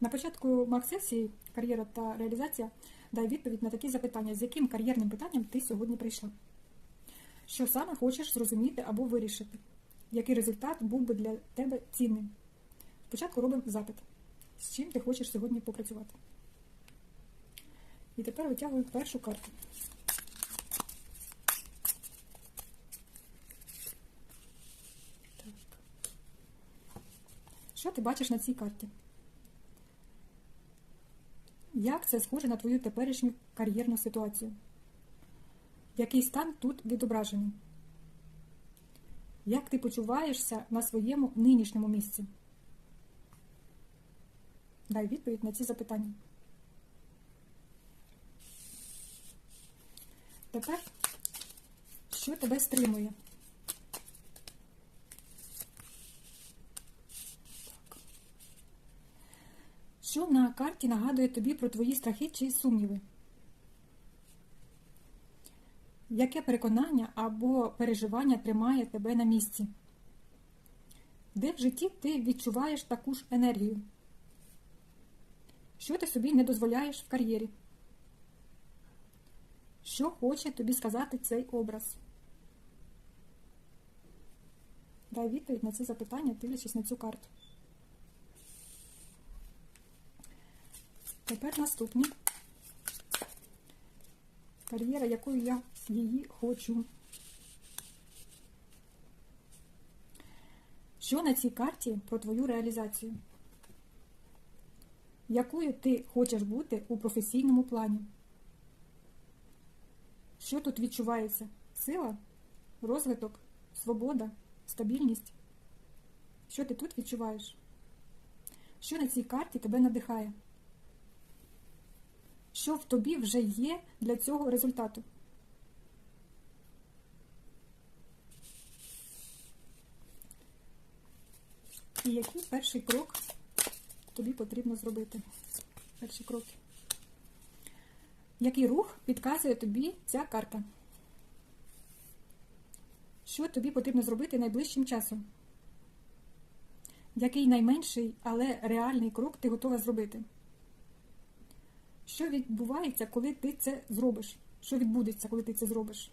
На початку марк-сесії кар'єра та реалізація дай відповідь на такі запитання, з яким кар'єрним питанням ти сьогодні прийшла. Що саме хочеш зрозуміти або вирішити? Який результат був би для тебе цінним? Спочатку робимо запит. З чим ти хочеш сьогодні попрацювати? І тепер витягую першу карту. Так. Що ти бачиш на цій карті? Як це схоже на твою теперішню кар'єрну ситуацію? Який стан тут відображений? Як ти почуваєшся на своєму нинішньому місці? Дай відповідь на ці запитання. Тепер, що тебе стримує? Що на карті нагадує тобі про твої страхи чи сумніви? Яке переконання або переживання тримає тебе на місці? Де в житті ти відчуваєш таку ж енергію? Що ти собі не дозволяєш в кар'єрі? Що хоче тобі сказати цей образ? Дай відповідь на ці запитання, дивлячись на цю карту. Тепер наступні. Кар'єра, якою я її хочу. Що на цій карті про твою реалізацію? Якою ти хочеш бути у професійному плані? Що тут відчувається? Сила, розвиток, свобода, стабільність? Що ти тут відчуваєш? Що на цій карті тебе надихає? Що в тобі вже є для цього результату? І який перший крок тобі потрібно зробити? Перші кроки. Який рух підказує тобі ця карта? Що тобі потрібно зробити найближчим часом? Який найменший, але реальний крок ти готова зробити? Що відбувається, коли ти це зробиш? Що відбудеться, коли ти це зробиш?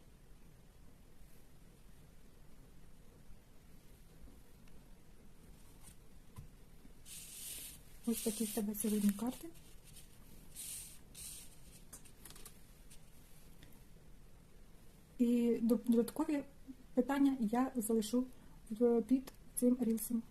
Ось такі в тебе сьогодні карти. І додаткові питання я залишу під цим рілсом.